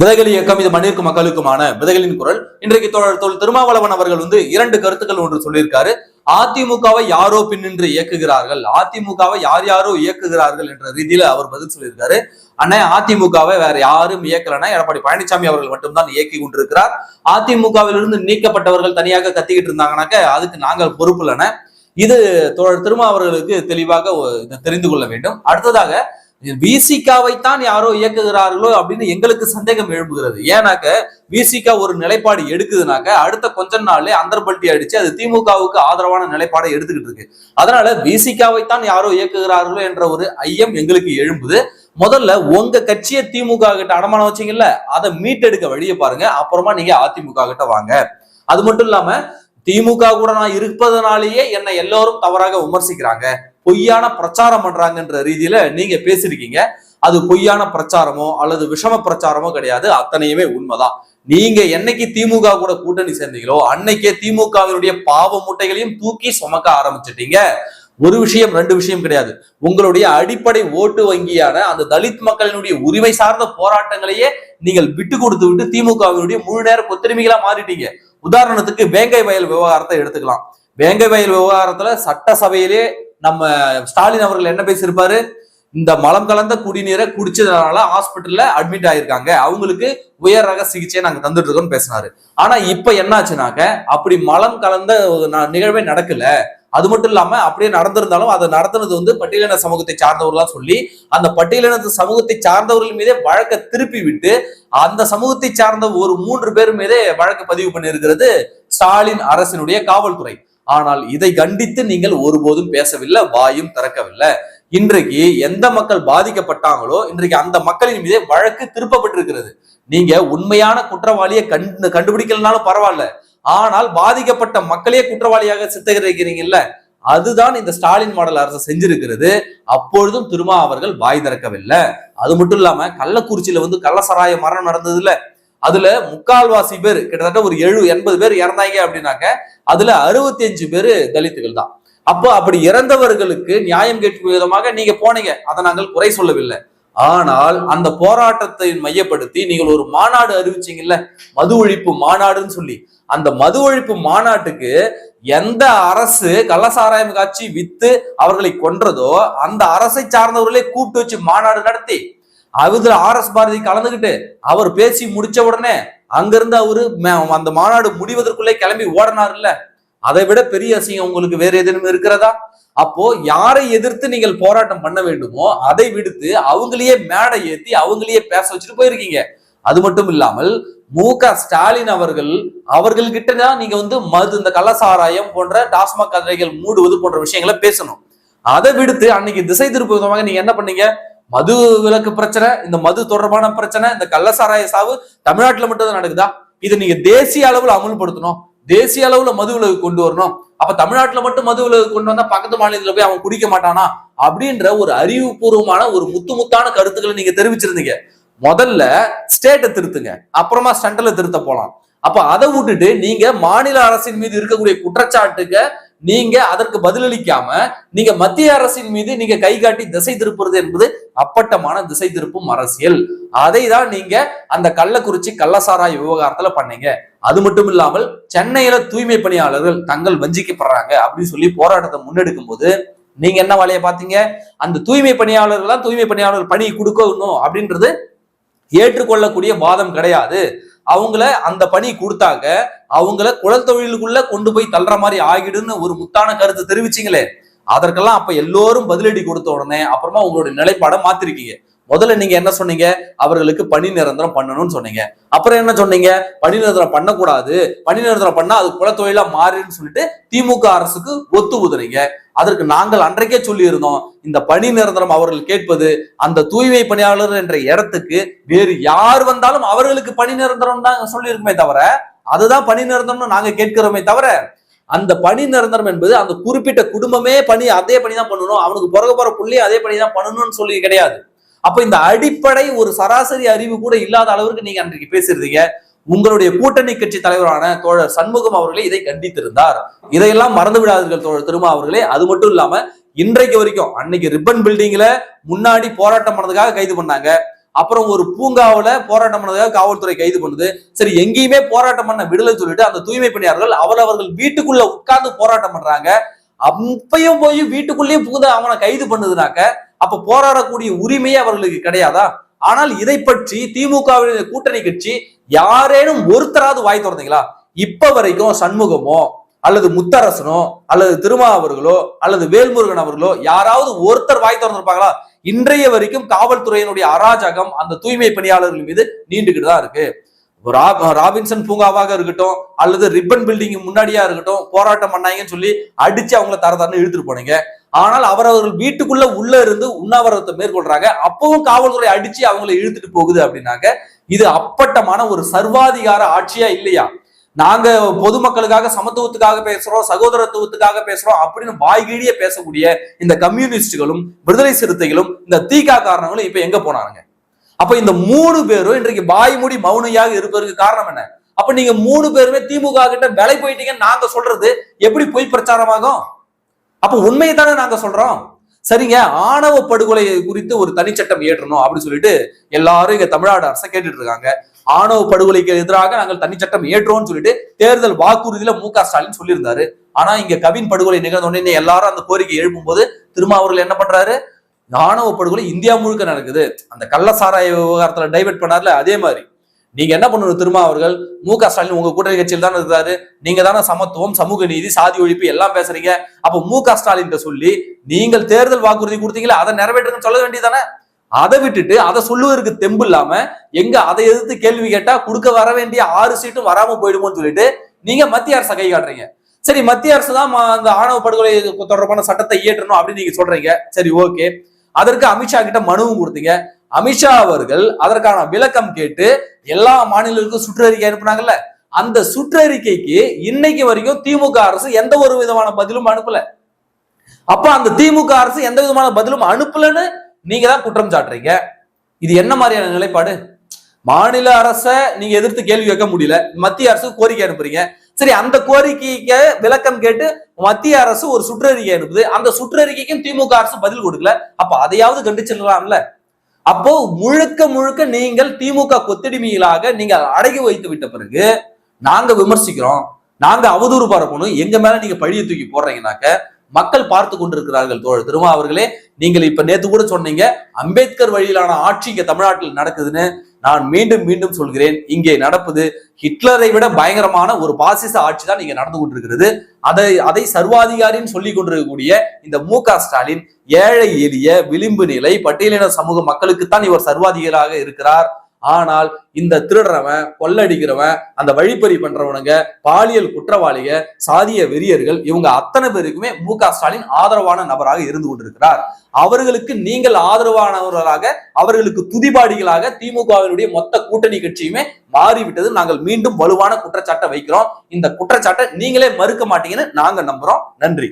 விதைகள் இயக்கம் இது மண்ணிற்கு மக்களுக்குமான விதைகளின் குரல். இன்றைக்கு தோழர் தோல் திருமாவளவன் அவர்கள் வந்து இரண்டு கருத்துக்கள் ஒன்று சொல்லியிருக்காரு. அதிமுகவை யாரோ பின்னின்று இயக்குகிறார்கள். அதிமுகவை யார் யாரோ இயக்குகிறார்கள் என்ற ரீதியில அவர் பதில் சொல்லியிருக்காரு. அண்ணே அதிமுகவை வேற யாரும் இயக்கலன்னா எடப்பாடி பழனிசாமி அவர்கள் மட்டும்தான் இயக்கி கொண்டிருக்கிறார். அதிமுகவிலிருந்து நீக்கப்பட்டவர்கள் தனியாக கத்திக்கிட்டு இருந்தாங்கனாக்க அதுக்கு நாங்கள் பொறுப்புலன இது தோழர் திருமா அவர்களுக்கு தெளிவாக தெரிந்து கொள்ள வேண்டும். அடுத்ததாக விசிகாவைத்தான் யாரோ இயக்குகிறார்களோ அப்படின்னு எங்களுக்கு சந்தேகம் எழுப்புகிறது ஏன்னாக்க விசிகா ஒரு நிலைப்பாடு எடுக்குதுனாக்க அடுத்த கொஞ்ச நாள்ல அந்தர்பல்ட்டி அடிச்சு அது திமுகவுக்கு ஆதரவான நிலைப்பாடை எடுத்துக்கிட்டு இருக்கு. அதனால விசிகாவைத்தான் யாரோ இயக்குகிறார்களோ என்ற ஒரு ஐயம் எங்களுக்கு எழும்புது. முதல்ல உங்க கட்சியை திமுக கிட்ட அடமானம் வச்சீங்கல்ல அதை மீட்டெடுக்க வழியை பாருங்க. அப்புறமா நீங்க அதிமுக கிட்ட வாங்க. அது மட்டும் இல்லாம திமுக கூட நான் இருப்பதனாலேயே என்னை எல்லோரும் தவறாக விமர்சிக்கிறாங்க. பொய்யான பிரச்சாரம் பண்றாங்கன்ற ரீதியில நீங்க பேசிருக்கீங்க அது பொய்யான பிரச்சாரமோ அல்லது விஷம பிரச்சாரமோ கிடையாது. அத்தனையுமே உண்மைதான். நீங்க என்னைக்கு திமுக கூட கூட்டணி சேர்ந்தீங்களோ அன்னைக்கே திமுகவினுடைய பாவ மூட்டைகளையும் தூக்கி சுமக்க ஆரம்பிச்சிட்டீங்க. ஒரு விஷயம் ரெண்டு விஷயம் கிடையாது. உங்களுடைய அடிப்படை ஓட்டு வங்கியான அந்த தலித் மக்களினுடைய உரிமை சார்ந்த போராட்டங்களையே நீங்கள் விட்டு கொடுத்து விட்டு திமுகவினுடைய முழு நேர கொத்தடிமைகளா மாறிட்டீங்க. உதாரணத்துக்கு வேங்கை வயல் விவகாரத்தை எடுத்துக்கலாம். வேங்கை வயல் விவகாரத்துல சட்டசபையிலே நம்ம ஸ்டாலின் அவர்கள் என்ன பேசியிருப்பாரு? இந்த மலம் கலந்த குடிநீரை குடிச்சதுனால ஹாஸ்பிட்டல்ல அட்மிட் ஆயிருக்காங்க. அவங்களுக்கு உயர் ரக சிகிச்சையை நாங்க தந்துட்டு இருக்கோம்னு பேசினாரு. ஆனா இப்ப என்னாச்சுனாக்க அப்படி மலம் கலந்த ஒரு ந- நிகழ்வே நடக்கல. அது மட்டும் இல்லாம அப்படியே நடந்திருந்தாலும் அதை நடத்துனது வந்து பட்டியலின சமூகத்தை சார்ந்தவர்களா சொல்லி அந்த பட்டியலின சமூகத்தை சார்ந்தவர்கள் மீதே வழக்கை திருப்பி விட்டு அந்த சமூகத்தை சார்ந்த ஒரு மூன்று பேர் மீதே வழக்கு பதிவு பண்ணியிருக்கிறது ஸ்டாலின் அரசினுடைய காவல்துறை. ஆனால் இதை கண்டித்து நீங்கள் ஒருபோதும் பேசவில்லை வாயும் திறக்கவில்லை. இன்றைக்கு எந்த மக்கள் பாதிக்கப்பட்டாங்களோ இன்றைக்கு அந்த மக்களின் மீதே வழக்கு திருப்பப்பட்டிருக்கிறது. நீங்க உண்மையான குற்றவாளியை கண்டு கண்டுபிடிக்கலனாலும் பரவாயில்ல. ஆனால் பாதிக்கப்பட்ட மக்களே குற்றவாளியாக சித்தகரிக்கிறீங்கல்ல அதுதான் இந்த ஸ்டாலின் மாடல் அரசு செஞ்சிருக்கிறது. அப்பொழுதும் திருமா அவர்கள் வாய் திறக்கவில்லை. அது மட்டும் இல்லாம கள்ளக்குறிச்சியில வந்து கள்ளசராய மரணம் நடந்தது இல்லை அதுல முக்கால்வாசி பேர் கிட்டத்தட்ட ஒரு எழு எண்பது பேர் இறந்தாங்க அப்படின்னாக்க அதுல அறுபத்தி அஞ்சு பேரு தலித்துகள் தான். அப்போ அப்படி இறந்தவர்களுக்கு நியாயம் கேட்கும் விதமாக நீங்க போனீங்க. அதை நாங்கள் குறை சொல்லவில்லை. ஆனால் அந்த போராட்டத்தை மையப்படுத்தி நீங்கள் ஒரு மாநாடு அறிவிச்சிங்கல்ல? மது ஒழிப்பு மாநாடுன்னு சொல்லி. அந்த மது ஒழிப்பு மாநாட்டுக்கு எந்த அரசு கள்ளசாராயம் காட்சி வித்து அவர்களை கொன்றதோ அந்த அரசை சார்ந்தவர்களே கூப்பிட்டு வச்சு மாநாடு நடத்தி. அதுல ஆர் எஸ் பாரதி கலந்துகிட்டு அவர் பேசி முடிச்ச உடனே அங்கிருந்து அவரு அந்த மாநாடு முடிவதற்குள்ளே கிளம்பி ஓடனார் இல்ல அதை விட பெரிய அசிங்கம் உங்களுக்கு வேற எதுவும் இருக்கிறதா? அப்போ யாரை எதிர்த்து நீங்கள் போராட்டம் பண்ண வேண்டுமோ அதை விடுத்து அவங்களையே மேடை ஏத்தி அவங்களையே பேச வச்சுட்டு போயிருக்கீங்க. அது மட்டும் இல்லாமல் மு க ஸ்டாலின் அவர்கள் அவர்கள்கிட்ட தான் நீங்க வந்து மது இந்த கள்ளசாராயம் போன்ற டாஸ்மாக் கதைகள் மூடுவது போன்ற விஷயங்களை பேசணும். அதை விடுத்து அன்னைக்கு திசை திருப்பு விதமாக நீங்க என்ன பண்ணீங்க? மது விலக்கு பிரச்சனை இந்த மது தொடர்பான பிரச்சனை இந்த கள்ளசாராய சாவு தமிழ்நாட்டுல மட்டும் தான் நடக்குதா? இதை நீங்க தேசிய அளவுல அமுல்படுத்தணும். தேசிய அளவுல மது விலகு கொண்டு வரணும். அப்ப தமிழ்நாட்டுல மட்டும் மது விலகு கொண்டு வந்தா பக்கத்து மாநிலத்துல போய் அவன் குடிக்க மாட்டானா? அப்படின்ற ஒரு அறிவுபூர்வமான ஒரு முத்து முத்தான கருத்துக்களை நீங்க தெரிவிச்சிருந்தீங்க. முதல்ல ஸ்டேட்டை திருத்துங்க. அப்புறமா சென்ட்ரல திருத்த போலாம். அப்ப அதை விட்டுட்டு நீங்க மாநில அரசின் மீது இருக்கக்கூடிய குற்றச்சாட்டுக்கு நீங்க அதற்கு பதிலளிக்காம நீங்க மத்திய அரசின் மீது நீங்க கை காட்டி திசை திருப்புறது என்பது அப்பட்டமான திசை திருப்பும் அரசியல். அதை தான் நீங்க அந்த கள்ளக்குறிச்சி கள்ளசாராய விவகாரத்துல பண்ணீங்க. அது மட்டும் இல்லாமல் சென்னையில தூய்மை பணியாளர்கள் தங்கள் வஞ்சிக்கப்படுறாங்க அப்படின்னு சொல்லி போராட்டத்தை முன்னெடுக்கும் போது நீங்க என்ன வேலையை பார்த்தீங்க? அந்த தூய்மை பணியாளர்கள் தூய்மை பணியாளர் பணி கொடுக்கணும் அப்படின்றது ஏற்றுக்கொள்ளக்கூடிய வாதம் கிடையாது. அவங்கள அந்த பணி கொடுத்தாங்க. அவங்கள குழல் தொழிலுக்குள்ள கொண்டு போய் தள்ளுற மாதிரி ஆகிடுன்னு ஒரு முத்தான கருத்து தெரிவிச்சீங்களே. அதற்கெல்லாம் அப்ப எல்லோரும் பதிலடி கொடுத்த உடனே அப்புறமா உங்களுடைய நிலைப்பாடை மாத்திருக்கீங்க. முதல்ல நீங்க என்ன சொன்னீங்க? அவர்களுக்கு பணி நிரந்தரம் பண்ணணும்னு சொன்னீங்க. அப்புறம் என்ன சொன்னீங்க? பணி நிரந்தரம் பண்ணக்கூடாது. பணி நிரந்தரம் பண்ணா அது குலத்தொழிலா மாறின்னு சொல்லிட்டு திமுக அரசுக்கு ஒத்து ஊதுறீங்க அதற்கு நாங்கள் அன்றைக்கே சொல்லி இருந்தோம் இந்த பணி நிரந்தரம் அவர்கள் கேட்பது அந்த தூய்மை பணியாளர் என்ற இடத்துக்கு வேறு யார் வந்தாலும் அவர்களுக்கு பணி நிரந்தரம் தான் சொல்லியிருக்குமே தவிர அதுதான் பணி நிரந்தரம்னு நாங்க கேட்கிறோமே தவிர அந்த பணி நிரந்தரம் என்பது அந்த குறிப்பிட்ட குடும்பமே பணி அதே பணி தான் பண்ணணும். அவனுக்கு பிறகு போற புள்ளி அதே பணி தான் பண்ணணும்னு சொல்லி கிடையாது. அப்ப இந்த அடிப்படை ஒரு சராசரி அறிவு கூட இல்லாத அளவிற்கு நீங்க அன்றைக்கு பேசியிருந்தீங்க. உங்களுடைய கூட்டணி கட்சி தலைவரான தோழர் சண்முகம் அவர்களே இதை கண்டித்திருந்தார். இதையெல்லாம் மறந்து விடாதீர்கள் தோழர் திருமா அவர்களே. அது மட்டும் இல்லாம இன்றைக்கு வரைக்கும் அன்னைக்கு ரிப்பன் பில்டிங்ல முன்னாடி போராட்டம் பண்ணதுக்காக கைது பண்ணாங்க. அப்புறம் ஒரு பூங்காவில் போராட்டம் பண்ணதுக்காக காவல்துறை கைது பண்ணுது. சரி எங்கேயுமே போராட்டம் பண்ண விடலை சொல்லிட்டு அந்த தூய்மை பணியாளர்கள் அவரவர்கள் வீட்டுக்குள்ள உட்கார்ந்து போராட்டம் பண்றாங்க. அப்பையும் போய் வீட்டுக்குள்ளேயும் புகுந்து அவனை கைது பண்ணுதுனாக்க அப்ப போராடக்கூடிய உரிமையே அவர்களுக்கு கிடையாதா? ஆனால் இதை பற்றி திமுகவின் கூட்டணி கட்சி யாரேனும் ஒருத்தராவது வாய் திறந்தீங்களா? இப்ப வரைக்கும் சண்முகமோ அல்லது முத்தரசனோ அல்லது திருமாவர்களோ அல்லது வேல்முருகன் அவர்களோ யாராவது ஒருத்தர் வாய் திறந்திருப்பாங்களா? இன்றைய வரைக்கும் காவல்துறையினுடைய அராஜகம் அந்த தூய்மை பணியாளர்கள் மீது நீண்டுகிட்டு தான் இருக்கு. ரா- ராபின்சன் பூங்காவாக இருக்கட்டும் அல்லது ரிப்பன் பில்டிங் முன்னாடியா இருக்கட்டும் போராட்டம் பண்ணாங்கன்னு சொல்லி அடிச்சு அவங்கள தர தரன்னு இழுத்துட்டு போனீங்க. ஆனால் அவரவர்கள் வீட்டுக்குள்ள உள்ள இருந்து உண்ணாவிரதத்தை மேற்கொள்றாங்க. அப்பவும் காவல்துறை அடிச்சு அவங்கள இழுத்துட்டு போகுது அப்படின்னாக்க இது அப்பட்டமான ஒரு சர்வாதிகார ஆட்சியா இல்லையா? நாங்க பொதுமக்களுக்காக சமத்துவத்துக்காக பேசுறோம் சகோதரத்துவத்துக்காக பேசுறோம் அப்படின்னு வாய்கீழிய பேசக்கூடிய இந்த கம்யூனிஸ்டுகளும் விடுதலை சிறுத்தைகளும் இந்த தீகா காரணங்களும் இப்ப எங்க போனாங்க அப்ப இந்த மூணு பேரும் இன்றைக்கு வாய் மூடி மௌனியாக இருப்பதற்கு காரணம் என்ன? அப்ப நீங்க மூணு பேருமே திமுக கிட்ட விலை போயிட்டீங்கன்னு நாங்க சொல்றது எப்படி பொய் பிரச்சாரமாகும்? அப்ப உண்மையை தானே நாங்க சொல்றோம். சரிங்க ஆணவ படுகொலை குறித்து ஒரு தனிச்சட்டம் இயற்றணும் அப்படின்னு சொல்லிட்டு எல்லாரும் இங்க தமிழ்நாடு அரசை கேட்டுட்டு இருக்காங்க. ஆணவ படுகொலைக்கு எதிராக நாங்கள் தனிச்சட்டம் ஏற்றோம்னு சொல்லிட்டு தேர்தல் வாக்குறுதியில மு க ஸ்டாலின் சொல்லியிருந்தாரு. ஆனா இங்க கவின் படுகொலை நிகழ்ந்த உடனே எல்லாரும் அந்த கோரிக்கை எழுப்பும் போது அவர்கள் என்ன பண்றாரு? ஆணவ படுகொலை இந்தியா முழுக்க நடக்குது. அந்த கள்ளசாராய விவகாரத்துல டைவெர்ட் பண்ணார்ல அதே மாதிரி. நீங்க என்ன பண்ணணும் திருமாவர்கள் அவர்கள்? மு க ஸ்டாலின் உங்க கூட்டணி கட்சியில் தானே இருந்தாரு. நீங்க தானே சமத்துவம் சமூக நீதி சாதி ஒழிப்பு எல்லாம் பேசுறீங்க. அப்ப மு க ஸ்டாலின் சொல்லி நீங்கள் தேர்தல் வாக்குறுதி கொடுத்தீங்களா அதை நிறைவேற்றுங்கன்னு சொல்ல வேண்டியதானே அதை விட்டுட்டு அதை சொல்லுவதற்கு தெம்பு இல்லாம எங்க அதை எதிர்த்து கேள்வி கேட்டா கொடுக்க வர வேண்டிய ஆறு சீட்டும் வராம போயிடுமோன்னு சொல்லிட்டு நீங்க மத்திய அரசை கை காட்டுறீங்க. சரி மத்திய அரசு தான் அந்த ஆணவ படுகொலை தொடர்பான சட்டத்தை இயற்றணும் அப்படின்னு நீங்க சொல்றீங்க. சரி ஓகே. அதற்கு அமித்ஷா கிட்ட மனுவும் கொடுத்தீங்க. அமித்ஷா அவர்கள் அதற்கான விளக்கம் கேட்டு எல்லா மாநிலங்களுக்கும் சுற்றறிக்கை அனுப்புனாங்கல்ல. அந்த சுற்றறிக்கைக்கு இன்னைக்கு வரைக்கும் திமுக அரசு எந்த ஒரு விதமான பதிலும் அனுப்பல. அப்ப அந்த திமுக அரசு எந்த விதமான பதிலும் அனுப்பலன்னு நீங்க தான் குற்றம் சாட்டுறீங்க. இது என்ன மாதிரியான நிலைப்பாடு? மாநில அரசை நீங்க எதிர்த்து கேள்வி கேட்க முடியல. மத்திய அரசு கோரிக்கை அனுப்புறீங்க. சரி அந்த கோரிக்கைக்கு விளக்கம் கேட்டு மத்திய அரசு ஒரு சுற்றறிக்கை அனுப்புது. அந்த சுற்றறிக்கைக்கும் திமுக அரசு பதில் கொடுக்கல. அப்ப அதையாவது கண்டிச்சிடலாம்ல. அப்போ முழுக்க முழுக்க நீங்கள் திமுக கொத்தடிமைகளாக நீங்கள் அடகி வைத்து விட்ட பிறகு நாங்க விமர்சிக்கிறோம். நாங்க அவதூறு பரப்பணும். எங்க மேல நீங்க பழிய தூக்கி போடுறீங்கனாக்க மக்கள் பார்த்து கொண்டிருக்கிறார்கள் தோழர். திருமா அவர்களே நீங்கள் இப்ப நேத்து கூட சொன்னீங்க அம்பேத்கர் வழியிலான ஆட்சி இங்க தமிழ்நாட்டில் நடக்குதுன்னு நான் மீண்டும் மீண்டும் சொல்கிறேன். இங்கே நடப்பது ஹிட்லரை விட பயங்கரமான ஒரு பாசிச ஆட்சி தான் இங்க நடந்து கொண்டிருக்கிறது. அதை அதை சர்வாதிகாரின்னு சொல்லி கொண்டிருக்கக்கூடிய இந்த மு க ஸ்டாலின் ஏழை எளிய விளிம்பு நிலை பட்டியலின சமூக மக்களுக்குத்தான் இவர் சர்வாதிகாராக இருக்கிறார். ஆனால் இந்த திருடுறவன் கொள்ளடிக்கிறவன் அந்த வழிப்பறி பண்றவனுங்க பாலியல் குற்றவாளிக சாதிய வெறியர்கள் இவங்க அத்தனை பேருக்குமே மு ஸ்டாலின் ஆதரவான நபராக இருந்து கொண்டிருக்கிறார். அவர்களுக்கு நீங்கள் ஆதரவானவர்களாக அவர்களுக்கு துதிபாடிகளாக திமுகவினுடைய மொத்த கூட்டணி கட்சியுமே மாறிவிட்டது. நாங்கள் மீண்டும் வலுவான குற்றச்சாட்டை வைக்கிறோம். இந்த குற்றச்சாட்டை நீங்களே மறுக்க மாட்டீங்கன்னு நாங்க நம்புறோம். நன்றி.